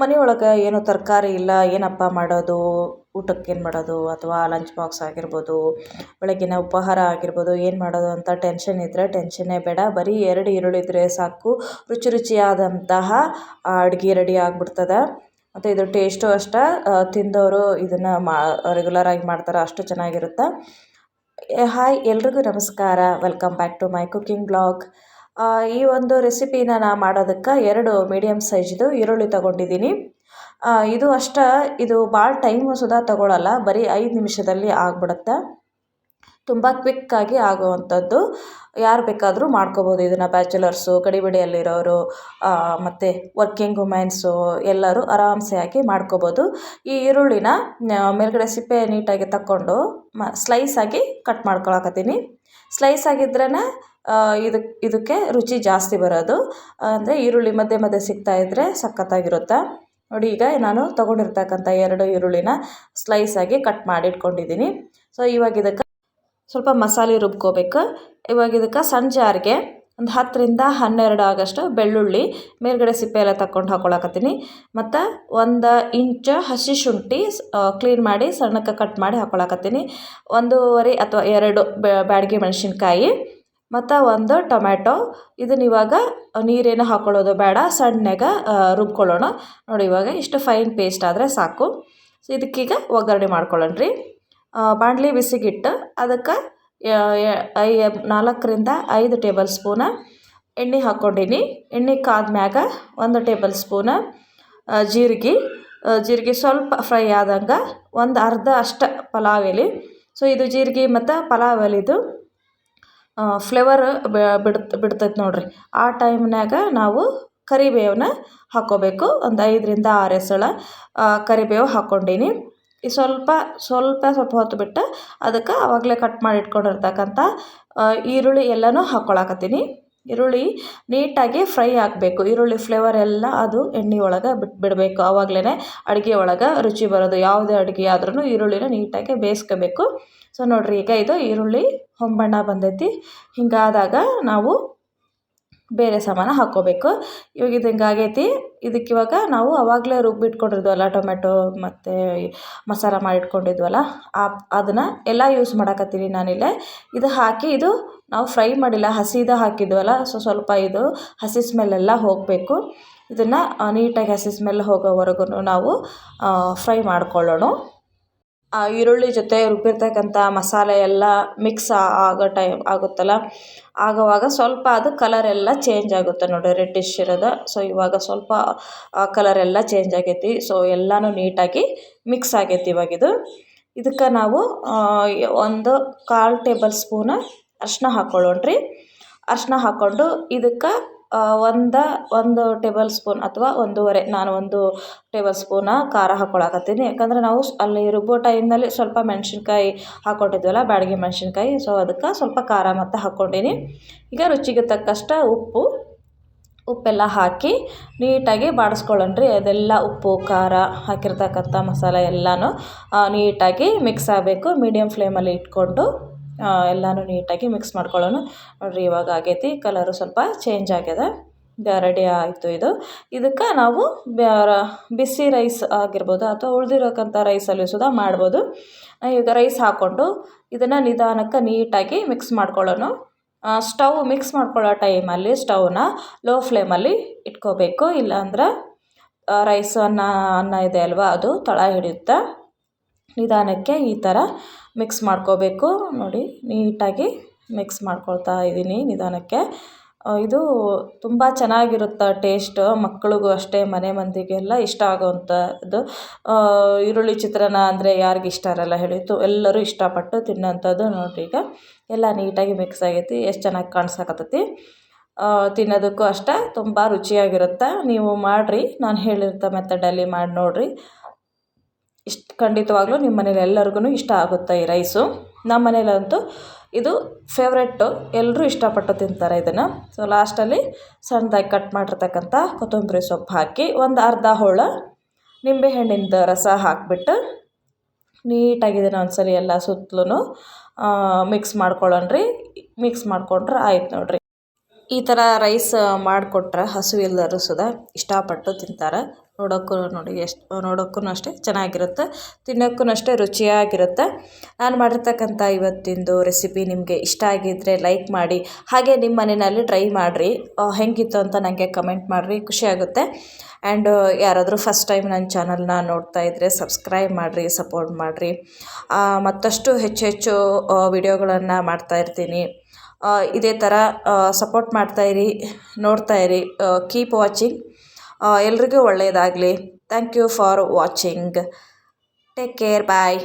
ಮನೆಯೊಳಗೆ ಏನು ತರಕಾರಿ ಇಲ್ಲ ಏನಪ್ಪ ಮಾಡೋದು, ಊಟಕ್ಕೆ ಏನು ಮಾಡೋದು ಅಥವಾ ಲಂಚ್ ಬಾಕ್ಸ್ ಆಗಿರ್ಬೋದು, ಬೆಳಗ್ಗಿನ ಉಪಹಾರ ಆಗಿರ್ಬೋದು, ಏನು ಮಾಡೋದು ಅಂತ ಟೆನ್ಷನ್ ಇದ್ದರೆ ಟೆನ್ಷನ್ನೇ ಬೇಡ. ಬರೀ ಎರಡು ಈರುಳ್ಳಿ ಇದ್ದರೆ ಸಾಕು. ರುಚಿ ರುಚಿಯಾದಂತಹ ಅಡುಗೆ ರೆಡಿ ಆಗಿಬಿಡ್ತದೆ. ಮತ್ತು ಇದು ಟೇಸ್ಟು ಅಷ್ಟೇ ತಿಂದವರು ಇದನ್ನು ಮಾ ರೆಗ್ಯುಲರಾಗಿ ಮಾಡ್ತಾರೆ, ಅಷ್ಟು ಚೆನ್ನಾಗಿರುತ್ತೆ. ಹಾಯ್ ಎಲ್ರಿಗೂ ನಮಸ್ಕಾರ. Welcome back to my cooking blog ಈ ಒಂದು ರೆಸಿಪಿನ ನಾ ಮಾಡೋದಕ್ಕೆ ಎರಡು ಮೀಡಿಯಮ್ ಸೈಜ್ದು ಈರುಳ್ಳಿ ತಗೊಂಡಿದ್ದೀನಿ. ಇದು ಅಷ್ಟೇ, ಇದು ಭಾಳ ಟೈಮು ಸುದಾ ತಗೊಳ್ಳಲ್ಲ ಬರೀ ಐದು ನಿಮಿಷದಲ್ಲಿ ಆಗ್ಬಿಡುತ್ತೆ. ತುಂಬ ಕ್ವಿಕ್ಕಾಗಿ ಆಗುವಂಥದ್ದು. ಯಾರು ಬೇಕಾದರೂ ಮಾಡ್ಕೋಬೋದು, ಇದನ್ನು ಬ್ಯಾಚುಲರ್ಸು ಗಡಿಬಿಡಿಯಲ್ಲಿರೋರು ಮತ್ತು ವರ್ಕಿಂಗ್ ವುಮೆನ್ಸು ಎಲ್ಲರೂ ಆರಾಮ್ಸೆ ಆಗಿ ಮಾಡ್ಕೋಬೋದು. ಈ ಈರುಳ್ಳಿನ ಮೇಲ್ಗಡೆ ಸಿಪ್ಪೆ ನೀಟಾಗಿ ತಕ್ಕೊಂಡು ಮ ಸ್ಲೈಸಾಗಿ ಕಟ್ ಮಾಡ್ಕೊಳಕತ್ತೀನಿ. ಸ್ಲೈಸ್ ಆಗಿದ್ರೇ ಇದಕ್ಕೆ ಇದಕ್ಕೆ ರುಚಿ ಜಾಸ್ತಿ ಬರೋದು. ಅಂದರೆ ಈರುಳ್ಳಿ ಮಧ್ಯೆ ಮಧ್ಯೆ ಸಿಗ್ತಾಯಿದ್ರೆ ಸಖತ್ತಾಗಿರುತ್ತೆ. ನೋಡಿ, ಈಗ ನಾನು ತೊಗೊಂಡಿರ್ತಕ್ಕಂಥ ಎರಡು ಈರುಳ್ಳಿನ ಸ್ಲೈಸಾಗಿ ಕಟ್ ಮಾಡಿ ಇಟ್ಕೊಂಡಿದ್ದೀನಿ ಸೊ ಇವಾಗ ಇದಕ್ಕೆ ಸ್ವಲ್ಪ ಮಸಾಲೆ ರುಬ್ಕೋಬೇಕು. ಇವಾಗ ಇದಕ್ಕೆ ಸಣ್ಣ ಜಾರಿಗೆ ಒಂದು ಹತ್ತರಿಂದ ಹನ್ನೆರಡು ಆಗಷ್ಟು ಬೆಳ್ಳುಳ್ಳಿ ಮೇಲ್ಗಡೆ ಸಿಪ್ಪೆ ಎಲ್ಲ ತಗೊಂಡು ಹಾಕೊಳಕತ್ತೀನಿ. ಮತ್ತು ಒಂದು ಇಂಚು ಹಸಿ ಶುಂಠಿ ಕ್ಲೀನ್ ಮಾಡಿ ಸಣ್ಣಕ್ಕೆ ಕಟ್ ಮಾಡಿ ಹಾಕೊಳಕತ್ತೀನಿ. ಒಂದೂವರೆ ಅಥವಾ ಎರಡು ಬ್ಯಾಡಗಿ ಮೆಣಸಿನ್ಕಾಯಿ. ಮತ್ತು ಒಂದು ಟೊಮ್ಯಾಟೊ. ಇದನ್ನ ಇವಾಗ ನೀರೇನು ಹಾಕ್ಕೊಳ್ಳೋದು ಬೇಡ, ಸಣ್ಣಗೆ ರುಬ್ಕೊಳ್ಳೋಣ. ನೋಡಿ ಇವಾಗ ಇಷ್ಟು ಫೈನ್ ಪೇಸ್ಟ್ ಆದರೆ ಸಾಕು. ಸೊ ಇದಕ್ಕೀಗ ಒಗ್ಗರಣೆ ಮಾಡ್ಕೊಳ್ಳೋಣ ರೀ ಬಾಣಲಿ ಬಿಸಿಗಿಟ್ಟು, ಅದಕ್ಕೆ ಐ ನಾಲ್ಕರಿಂದ ಐದು ಟೇಬಲ್ ಸ್ಪೂನ ಎಣ್ಣೆ ಹಾಕ್ಕೊಂಡಿನಿ. ಎಣ್ಣೆ ಕಾದ ಮ್ಯಾಗ ಒಂದು ಟೇಬಲ್ ಸ್ಪೂನ ಜೀರಿಗೆ. ಜೀರಿಗೆ ಸ್ವಲ್ಪ ಫ್ರೈ ಆದಂಗೆ ಒಂದು ಅರ್ಧ ಅಷ್ಟು ಪಲಾವ್ ಎಲೆ. ಸೊ ಇದು ಜೀರಿಗೆ ಮತ್ತು ಪಲಾವ್ ಎಲೆದು ಫ್ಲೇವರ್ ಬಿಡ್ತ, ಬಿಡ್ತೈತೆ ನೋಡಿರಿ. ಆ ಟೈಮ್ನಾಗ ನಾವು ಕರಿಬೇವನ್ನ ಹಾಕೋಬೇಕು. ಒಂದು ಐದರಿಂದ ಆರು ಎಸಳ ಕರಿಬೇವು ಹಾಕ್ಕೊಂಡೀನಿ ಈ ಸ್ವಲ್ಪ ಸ್ವಲ್ಪ ಸ್ವಲ್ಪ ಹೊತ್ತು ಬಿಟ್ಟು ಅದಕ್ಕೆ ಆವಾಗಲೇ ಕಟ್ ಮಾಡಿ ಇಟ್ಕೊಂಡಿರ್ತಕ್ಕಂಥ ಈರುಳ್ಳಿ ಎಲ್ಲನೂ ಹಾಕ್ಕೊಳಕತ್ತೀನಿ ಈರುಳ್ಳಿ ನೀಟಾಗಿ ಫ್ರೈ ಆಗಬೇಕು. ಈರುಳ್ಳಿ ಫ್ಲೇವರ್ ಎಲ್ಲ ಅದು ಎಣ್ಣೆ ಒಳಗೆ ಬಿಟ್ಟು ಬಿಡಬೇಕು. ಆವಾಗಲೇ ಅಡುಗೆ ಒಳಗೆ ರುಚಿ ಬರೋದು. ಯಾವುದೇ ಅಡುಗೆ ಆದ್ರೂ ಈರುಳ್ಳಿನ ನೀಟಾಗಿ ಬೇಯಿಸ್ಕೋಬೇಕು. ಸೊ ನೋಡಿರಿ, ಈಗ ಇದು ಈರುಳ್ಳಿ ಹೊಂಬಣ್ಣ ಬಂದೈತಿ. ಹಿಂಗಾದಾಗ ನಾವು ಬೇರೆ ಸಾಮಾನು ಹಾಕ್ಕೋಬೇಕು. ಇವಾಗ ಇದು ಹಿಂಗಾಗೈತಿ ಇದಕ್ಕೆ ಇವಾಗ ನಾವು ಆವಾಗಲೇ ರುಬ್ಬಿಟ್ಕೊಂಡಿದ್ವಲ್ಲ ಟೊಮೆಟೊ ಮತ್ತು ಮಸಾಲ ಮಾಡಿಟ್ಕೊಂಡಿದ್ವಲ್ಲ ಆ ಅದನ್ನು ಎಲ್ಲ ಯೂಸ್ ಮಾಡಕತ್ತೀನಿ ನಾನಿಲ್ಲೇ. ಇದು ಹಾಕಿ ಇದು ನಾವು ಫ್ರೈ ಮಾಡಿಲ್ಲ, ಹಸಿದ ಹಾಕಿದ್ವಲ್ಲ, ಸೊ ಸ್ವಲ್ಪ ಇದು ಹಸಿ ಸ್ಮೆಲ್ಲೆಲ್ಲ ಹೋಗಬೇಕು. ಇದನ್ನು ನೀಟಾಗಿ ಹಸಿ ಸ್ಮೆಲ್ ಹೋಗೋವರೆಗೂ ನಾವು ಫ್ರೈ ಮಾಡ್ಕೊಳ್ಳೋಣ. ಈರುಳ್ಳಿ ಜೊತೆ ರುಬ್ಬಿರ್ತಕ್ಕಂಥ ಮಸಾಲೆ ಎಲ್ಲ ಮಿಕ್ಸ್ ಆಗೋ ಟೈಮ್ ಆಗುತ್ತಲ್ಲ? ಆಗುವಾಗ ಸ್ವಲ್ಪ ಅದು ಕಲರ್ ಎಲ್ಲ ಚೇಂಜ್ ಆಗುತ್ತೆ ನೋಡಿ ರೆಡ್ಡಿಶ್ ಇರೋದು. ಸೊ ಇವಾಗ ಸ್ವಲ್ಪ ಕಲರ್ ಎಲ್ಲ ಚೇಂಜ್ ಆಗೈತಿ. ಸೊ ಎಲ್ಲನೂ ನೀಟಾಗಿ ಮಿಕ್ಸ್ ಆಗೈತಿ ಇವಾಗಿದು ಇದಕ್ಕೆ ನಾವು ಒಂದು ಕಾಲು ಟೇಬಲ್ ಸ್ಪೂನ ಅರಿಶಿನ ಹಾಕ್ಕೊಳ್ಳೋಣ್ರಿ ಅರಿಶಿನ ಹಾಕ್ಕೊಂಡು ಇದಕ್ಕೆ ಒಂದು ಒಂದು ಟೇಬಲ್ ಸ್ಪೂನ್ ಅಥವಾ ಒಂದೂವರೆ. ನಾನು ಒಂದು ಟೇಬಲ್ ಸ್ಪೂನ ಖಾರ ಹಾಕ್ಕೊಳಕತ್ತೀನಿ ಯಾಕಂದರೆ ನಾವು ಅಲ್ಲಿ ರುಬ್ಬೋ ಟೈಮ್ನಲ್ಲಿ ಸ್ವಲ್ಪ ಮೆಣಸಿನ್ಕಾಯಿ ಹಾಕ್ಕೊಂಡಿದ್ವಲ್ಲ ಬ್ಯಾಡಗಿ ಮೆಣ್ಸಿನ್ಕಾಯಿ ಸೊ ಅದಕ್ಕೆ ಸ್ವಲ್ಪ ಖಾರ ಮತ್ತು ಹಾಕ್ಕೊಂಡೀನಿ ಈಗ ರುಚಿಗೆ ತಕ್ಕಷ್ಟು ಉಪ್ಪು, ಉಪ್ಪೆಲ್ಲ ಹಾಕಿ ನೀಟಾಗಿ ಬಾಡಿಸ್ಕೊಳ್ಳೋಣ್ರಿ ಅದೆಲ್ಲ ಉಪ್ಪು, ಖಾರ ಹಾಕಿರ್ತಕ್ಕಂಥ ಮಸಾಲೆ ಎಲ್ಲನೂ ನೀಟಾಗಿ ಮಿಕ್ಸ್ ಆಗಬೇಕು. ಮೀಡಿಯಮ್ ಫ್ಲೇಮಲ್ಲಿ ಇಟ್ಕೊಂಡು ಎಲ್ಲನೂ ನೀಟಾಗಿ ಮಿಕ್ಸ್ ಮಾಡ್ಕೊಳ್ಳೋಣ. ನೋಡಿರಿ, ಇವಾಗ ಆಗೈತಿ. ಕಲರು ಸ್ವಲ್ಪ ಚೇಂಜ್ ಆಗ್ಯದ. ರೆಡಿ ಆಯಿತು ಇದು. ಇದಕ್ಕೆ ನಾವು ಬಿಸಿ ರೈಸ್ ಆಗಿರ್ಬೋದು ಅಥವಾ ಉಳಿದಿರೋಕ್ಕಂಥ ರೈಸಲ್ಲಿ ಸುದ ಮಾಡ್ಬೋದು. ಈಗ ರೈಸ್ ಹಾಕ್ಕೊಂಡು ಇದನ್ನು ನಿಧಾನಕ್ಕೆ ನೀಟಾಗಿ ಮಿಕ್ಸ್ ಮಾಡ್ಕೊಳ್ಳೋಣ. ಸ್ಟವ್ ಮಿಕ್ಸ್ ಮಾಡ್ಕೊಳ್ಳೋ ಟೈಮಲ್ಲಿ ಸ್ಟವ್ನ ಲೋ ಫ್ಲೇಮಲ್ಲಿ ಇಟ್ಕೋಬೇಕು. ಇಲ್ಲಾಂದ್ರೆ ರೈಸ್ ಅನ್ನ ಅನ್ನ ಇದೆ ಅಲ್ವಾ, ಅದು ತಳ ಹಿಡಿಯುತ್ತೆ? ನಿಧಾನಕ್ಕೆ ಈ ಥರ ಮಿಕ್ಸ್ ಮಾಡ್ಕೋಬೇಕು. ನೋಡಿ, ನೀಟಾಗಿ ಮಿಕ್ಸ್ ಮಾಡ್ಕೊಳ್ತಾ ಇದ್ದೀನಿ ನಿಧಾನಕ್ಕೆ. ಇದು ತುಂಬ ಚೆನ್ನಾಗಿರುತ್ತೆ ಟೇಸ್ಟ್. ಮಕ್ಕಳಿಗೂ ಅಷ್ಟೇ, ಮನೆ ಮಂದಿಗೆಲ್ಲ ಇಷ್ಟ ಆಗೋವಂಥದ್ದು ಈರುಳ್ಳಿ ಚಿತ್ರಾನ್ನ ಅಂದರೆ ಯಾರಿಗೆ ಇಷ್ಟ ಇರಲ್ಲ ಹೇಳಿ. ಎಲ್ಲರೂ ಇಷ್ಟಪಟ್ಟು ತಿನ್ನೋಂಥದ್ದು ನೋಡಿರಿ ಈಗ. ಎಲ್ಲ ನೀಟಾಗಿ ಮಿಕ್ಸ್ ಆಗೈತಿ. ಎಷ್ಟು ಚೆನ್ನಾಗಿ ಕಾಣ್ಸಕತ್ತೈತಿ. ತಿನ್ನೋದಕ್ಕೂ ಅಷ್ಟೇ ತುಂಬ ರುಚಿಯಾಗಿರುತ್ತೆ. ನೀವು ಮಾಡಿರಿ. ನಾನು ಹೇಳಿರ್ತ ಮೆಥಡಲ್ಲಿ ಮಾಡಿ ನೋಡಿರಿ. ಇಷ್ಟು ಖಂಡಿತವಾಗ್ಲೂ ನಿಮ್ಮ ಮನೇಲಿ ಎಲ್ಲರಿಗೂ ಇಷ್ಟ ಆಗುತ್ತೆ ಈ ರೈಸು. ನಮ್ಮ ಮನೇಲಂತೂ ಇದು ಫೇವ್ರೆಟ್ಟು ಎಲ್ಲರೂ ಇಷ್ಟಪಟ್ಟು ತಿಂತಾರೆ ಇದನ್ನು. ಸೊ ಲಾಸ್ಟಲ್ಲಿ ಸಣ್ಣದಾಗಿ ಕಟ್ ಮಾಡಿರ್ತಕ್ಕಂಥ ಕೊತ್ತಂಬರಿ ಸೊಪ್ಪು ಹಾಕಿ ಒಂದು ಅರ್ಧ ಹೋಳು ನಿಂಬೆಹಣ್ಣಿಂದು ರಸ ಹಾಕಿಬಿಟ್ಟು ನೀಟಾಗಿ ಇದನ್ನು ಒಂದ್ಸಲ ಎಲ್ಲ ಸುತ್ತಲೂ ಮಿಕ್ಸ್ ಮಾಡ್ಕೊಳ್ಳೋಣ ರೀ ಮಿಕ್ಸ್ ಮಾಡಿಕೊಂಡ್ರೆ ಆಯ್ತು ನೋಡಿರಿ. ಈ ಥರ ರೈಸ್ ಮಾಡಿಕೊಟ್ರೆ ಹಸು ಸುದಾ ಸುದ ಇಷ್ಟಪಟ್ಟು ತಿಂತಾರೆ. ನೋಡೋಕ್ಕೂ ನೋಡಿ ಎಷ್ಟು, ನೋಡೋಕ್ಕೂ ಅಷ್ಟೇ ಚೆನ್ನಾಗಿರುತ್ತೆ. ತಿನ್ನೋಕ್ಕೂ ಅಷ್ಟೇ ರುಚಿಯಾಗಿರುತ್ತೆ. ನಾನು ಮಾಡಿರ್ತಕ್ಕಂಥ ಇವತ್ತಿಂದು ರೆಸಿಪಿ ನಿಮಗೆ ಇಷ್ಟ ಆಗಿದ್ದರೆ ಲೈಕ್ ಮಾಡಿ, ಹಾಗೆ ನಿಮ್ಮ ಮನೆಯಲ್ಲಿ ಟ್ರೈ ಮಾಡಿರಿ. ಹೆಂಗಿತ್ತು ಅಂತ ನನಗೆ ಕಮೆಂಟ್ ಮಾಡಿರಿ ಖುಷಿಯಾಗುತ್ತೆ ಆ್ಯಂಡ್ ಯಾರಾದರೂ ಫಸ್ಟ್ ಟೈಮ್ ನನ್ನ ಚಾನಲ್ನ ನೋಡ್ತಾ ಇದ್ದರೆ ಸಬ್ಸ್ಕ್ರೈಬ್ ಮಾಡಿರಿ ಸಪೋರ್ಟ್ ಮಾಡಿರಿ. ಮತ್ತಷ್ಟು ಹೆಚ್ಚು ಹೆಚ್ಚು ವಿಡಿಯೋಗಳನ್ನು ಮಾಡ್ತಾಯಿರ್ತೀನಿ ಇದೇ ಥರ ಸಪೋರ್ಟ್ ಮಾಡ್ತಾಯಿರಿ ನೋಡ್ತಾಯಿರಿ ಕೀಪ್ ವಾಚಿಂಗ್ ಎಲ್ರಿಗೂ ಒಳ್ಳೆಯದಾಗಲಿ thank you for watching take care bye